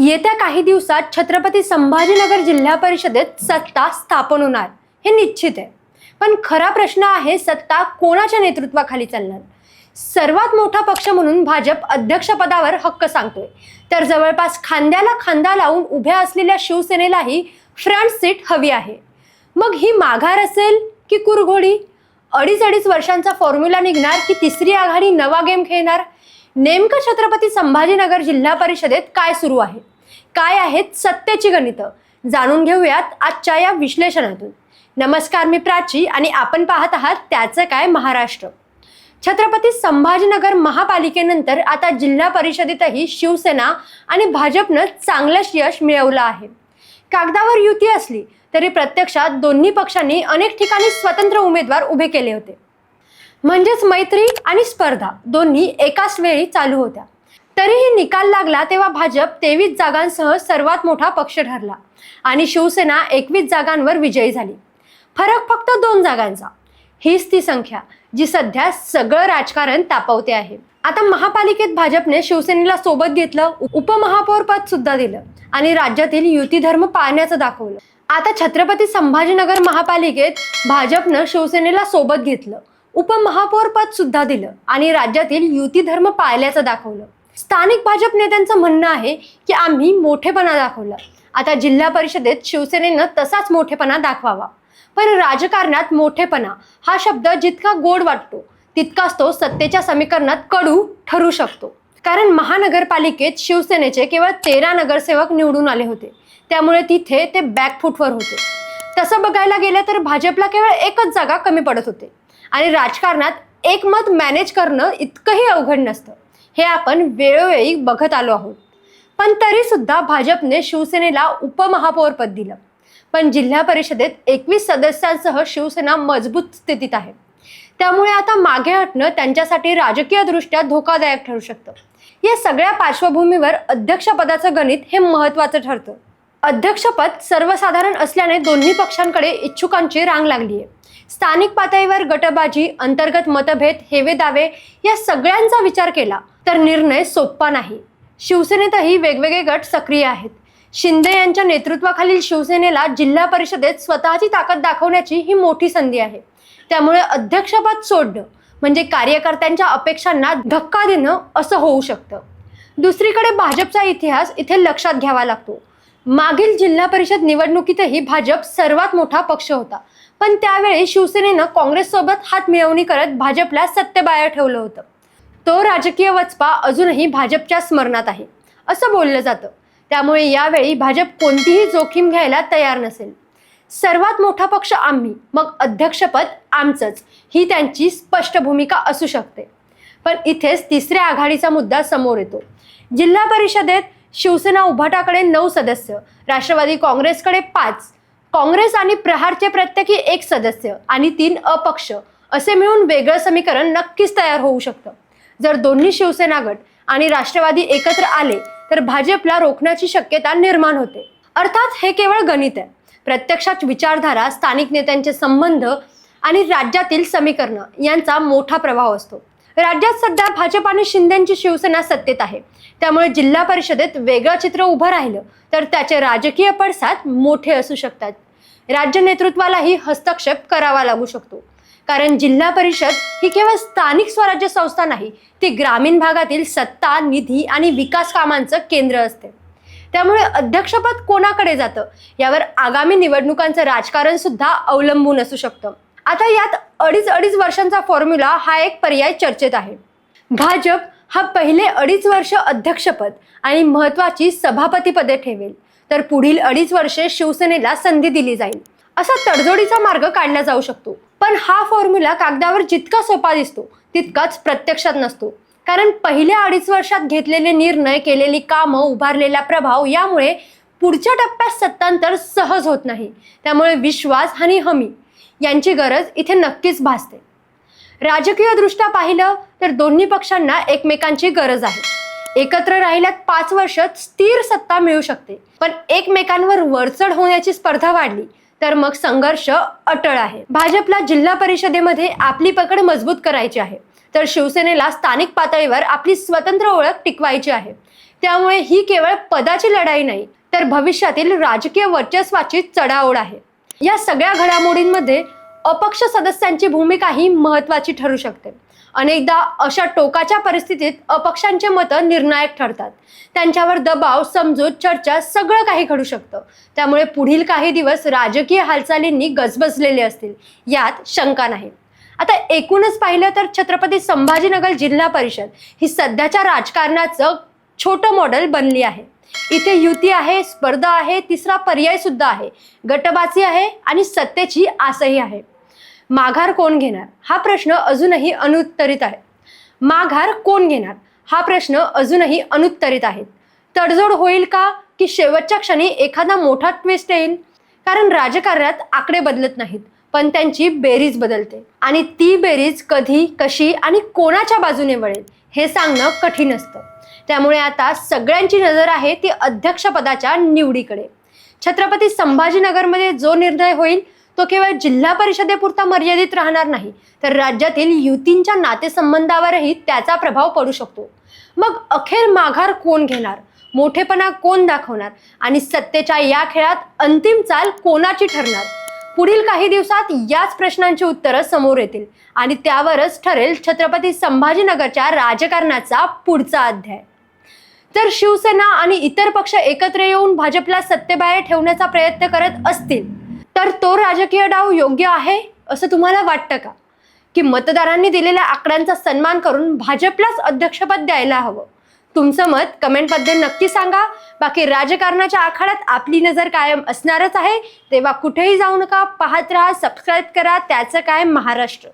येत्या काही दिवसात छत्रपती संभाजीनगर जिल्हा परिषदेत सत्ता स्थापन होणार हे निश्चित आहे. पण खरा प्रश्न आहे सत्ता कोणाच्या नेतृत्वाखाली चालणार? सर्वात मोठा पक्ष म्हणून भाजप अध्यक्षपदावर हक्क सांगतोय. तर जवळपास खांद्याला खांदा लावून उभ्या असलेल्या शिवसेनेलाही फ्रंट सीट हवी आहे. मग ही माघार असेल की कुरघोडी? अडीच अडीच वर्षांचा फॉर्म्युला निघणार की तिसरी आघाडी नवा गेम खेळणार? नेमकं छत्रपती संभाजीनगर जिल्हा परिषदेत काय सुरू आहे? काय आहेत सत्तेची गणितं? जाणून घेऊयात आजच्या या विश्लेषणातून. नमस्कार मी प्राची आणि आपण पाहत आहात त्याचं काय महाराष्ट्र. छत्रपती संभाजीनगर महापालिकेनंतर आता जिल्हा परिषदेतही शिवसेना आणि भाजपनं चांगलंच यश मिळवलं आहे. कागदावर युती असली तरी प्रत्यक्षात दोन्ही पक्षांनी अनेक ठिकाणी स्वतंत्र उमेदवार उभे केले होते. म्हणजेच मैत्री आणि स्पर्धा दोन्ही एकाच वेळी चालू होत्या. तरीही निकाल लागला तेव्हा भाजप तेवीस जागांसह सर्वात मोठा पक्ष ठरला आणि शिवसेना एकवीस जागांवर विजयी झाली. फरक फक्त दोन जागांचा. हीच ती संख्या जी सध्या सगळं राजकारण तापवते आहे. आता महापालिकेत भाजपने शिवसेनेला सोबत घेतलं उपमहापौर पद सुद्धा दिलं आणि राज्यातील युती धर्म पाळण्याचं दाखवलं. आता छत्रपती संभाजीनगर महापालिकेत भाजपनं शिवसेनेला सोबत घेतलं उपमहापौर पद सुद्धा दिलं आणि राज्यातील युती धर्म पाळल्याचं दाखवलं. स्थानिक भाजप नेत्यांचं म्हणणं आहे की आम्ही मोठेपणा दाखवला. आता जिल्हा परिषदेत शिवसेनेनं तसाच मोठेपणा दाखवावा. पण राजकारणात मोठेपणा हा शब्द जितका गोड वाटतो तितकाच तो सत्तेच्या समीकरणात कडू ठरू शकतो. कारण महानगरपालिकेत शिवसेनेचे केवळ तेरा नगरसेवक निवडून आले होते. त्यामुळे तिथे ते बॅकफुटवर होते. तसं बघायला गेलं तर भाजपला केवळ एकच जागा कमी पडत होते. आणि राजकारणात एक मत मॅनेज करणं इतकंही अवघड नसतं. हे आपण वेळोवेळी बघत आलो आहोत. पण तरी सुद्धा भाजपने शिवसेनेला उपमहापौरपद दिलं. पण जिल्हा परिषदेत एकवीस सदस्यांसह शिवसेना मजबूत स्थितीत आहे. त्यामुळे आता मागे हटणं त्यांच्यासाठी राजकीयदृष्ट्या धोकादायक ठरू शकतं. या सगळ्या पार्श्वभूमीवर अध्यक्षपदाचं गणित हे महत्त्वाचं ठरतं. अध्यक्षपद सर्वसाधारण असल्याने दोन्ही पक्षांकडे इच्छुकांची रांग लागली आहे. स्थानिक पातळीवर गटबाजी अंतर्गत मतभेद हेवे दावे या सगळ्यांचा विचार केला तर निर्णय सोपा नाही. शिवसेनेतही वेगवेगळे गट सक्रिय आहेत. शिंदे यांच्या नेतृत्वाखालील शिवसेनेला जिल्हा परिषदेत स्वतःची ताकद दाखवण्याची ही मोठी संधी आहे. त्यामुळे अध्यक्षपद सोडणं म्हणजे कार्यकर्त्यांच्या अपेक्षांना धक्का देणं असं होऊ शकतं. दुसरीकडे भाजपचा इतिहास इथे लक्षात घ्यावा लागतो. मागील जिल्हा परिषद निवडणुकीतही भाजप सर्वात मोठा पक्ष होता. पण त्यावेळी शिवसेनेनं काँग्रेससोबत हात मिळवणी करत भाजपला सत्तेबाहेर ठेवलं होतं. तो राजकीय वचपा अजूनही भाजपच्या स्मरणात आहे असं बोललं जातं. त्यामुळे यावेळी भाजप कोणतीही जोखीम घ्यायला तयार नसेल. सर्वात मोठा पक्ष आम्ही मग अध्यक्षपद आमचंच ही त्यांची स्पष्ट भूमिका असू शकते. पण इथेच तिसऱ्या आघाडीचा मुद्दा समोर येतो. जिल्हा परिषदेत शिवसेना उभाटाकडे नऊ सदस्य राष्ट्रवादी काँग्रेसकडे पाच काँग्रेस आणि प्रहारचे प्रत्येकी एक सदस्य आणि तीन अपक्ष असे मिळून वेगळं समीकरण नक्कीच तयार होऊ शकतं. जर दोन्ही शिवसेना गट आणि राष्ट्रवादी एकत्र आले तर भाजपला रोखण्याची शक्यता निर्माण होते. अर्थात हे केवळ गणित आहे. प्रत्यक्षात विचारधारा स्थानिक नेत्यांचे संबंध आणि राज्यातील समीकरणं यांचा मोठा प्रभाव असतो. राज्यात सध्या भाजप आणि शिंदेची शिवसेना सत्तेत आहे. त्यामुळे जिल्हा परिषदेत वेगळं चित्र उभं राहिलं तर त्याचे राजकीय पडसाद मोठे असू शकतात. राज्य नेतृत्वालाही हस्तक्षेप करावा लागू शकतो. कारण जिल्हा परिषद ही केवळ स्थानिक स्वराज्य संस्था नाही ती ग्रामीण भागातील सत्ता निधी आणि विकास कामांचं केंद्र असते. त्यामुळे अध्यक्षपद कोणाकडे जातं? यावर आगामी निवडणुकांचं राजकारण सुद्धा अवलंबून असू शकतं. आता यात अडीच अडीच वर्षांचा फॉर्म्युला हा एक पर्याय चर्चेत आहे. भाजप हा पहिले अडीच वर्ष अध्यक्षपद आणि महत्वाची सभापतीपदे ठेवेल. तर पुढील अडीच वर्षे शिवसेनेला संधी दिली जाईल. असा तडजोडीचा मार्ग काढला जाऊ शकतो. पण हा फॉर्म्युला कागदावर जितका सोपा दिसतो तितकाच प्रत्यक्षात नसतो. कारण पहिल्या अडीच वर्षात घेतलेले निर्णय केलेली कामं उभारलेला प्रभाव यामुळे पुढच्या टप्प्यात सत्तांतर सहज होत नाही. त्यामुळे विश्वास आणि हमी यांची गरज इथे नक्कीच भासते. राजकीय दृष्ट्या पाहिलं तर दोन्ही पक्षांना एकमेकांची गरज आहे. एकत्र राहिल्यात पाच वर्षात स्थिर सत्ता मिळू शकते. पण एकमेकांवर वरचढ होण्याची स्पर्धा वाढली. तर मग संघर्ष अटळ आहे. भाजपला जिल्हा परिषदेमध्ये आपली पकड मजबूत करायची आहे. तर शिवसेनेला स्थानिक पातळीवर आपली स्वतंत्र ओळख टिकवायची आहे. त्यामुळे ही केवळ पदाची लढाई नाही तर भविष्यातील राजकीय वर्चस्वाची चढाओढ आहे. या सगळ्या घडामोडींमध्ये अपक्ष सदस्यांची भूमिकाही महत्त्वाची ठरू शकते. अनेकदा अशा टोकाच्या परिस्थितीत अपक्षांचे मतं निर्णायक ठरतात. त्यांच्यावर दबाव समजूत चर्चा सगळं काही घडू शकतं. त्यामुळे पुढील काही दिवस राजकीय हालचालींनी गजबजलेले असतील यात शंका नाही. आता एकूणच पाहिलं तर छत्रपती संभाजीनगर जिल्हा परिषद ही सध्याच्या राजकारणाचं छोटं मॉडेल बनली आहे. इथे युती आहे स्पर्धा आहे तिसरा पर्याय सुद्धा आहे. गटबाजी आहे आणि सत्तेची आसही आहे. माघार कोण घेणार? हा प्रश्न अजूनही अनुत्तरित आहे. माघार कोण घेणार? हा प्रश्न अजूनही अनुत्तरित आहे. तडजोड होईल का? की शेवटच्या क्षणी एखादा मोठा ट्विस्ट येईल? कारण राजकारणात आकडे बदलत नाहीत पण त्यांची बेरीज बदलते. आणि ती बेरीज कधी कशी आणि कोणाच्या बाजूने वळेल हे सांगणं कठीण असतं. त्यामुळे आता सगळ्यांची नजर आहे ती अध्यक्षपदाच्या निवडीकडे. छत्रपती संभाजीनगरमध्ये जो निर्णय होईल तो केवळ जिल्हा परिषदेपुरता मर्यादित राहणार नाही तर राज्यातील युतींच्या नातेसंबंधावरही त्याचा प्रभाव पडू शकतो. मग अखेर माघार कोण घेणार? मोठेपणा कोण दाखवणार? आणि सत्तेच्या या खेळात अंतिम चाल कोणाची ठरणार? पुढील काही दिवसात याच प्रश्नांची उत्तरं समोर येतील. आणि त्यावरच ठरेल छत्रपती संभाजीनगरच्या राजकारणाचा पुढचा अध्याय. तर शिवसेना आणि इतर पक्ष एकत्र येऊन भाजपला सत्तेबाहेर ठेवण्याचा प्रयत्न करत असतील तर तो राजकीय डाव योग्य आहे असं तुम्हाला वाटतं का? की मतदारांनी दिलेल्या आकड्यांचा सन्मान करून भाजपलाच अध्यक्षपद द्यायला हवं? तुमचं मत कमेंटमध्ये नक्की सांगा. बाकी राजकारणाच्या आखाड्यात आपली नजर कायम असणारच आहे. तेव्हा कुठेही जाऊ नका. पाहत राहा सबस्क्राईब करा. त्याचं काय महाराष्ट्र?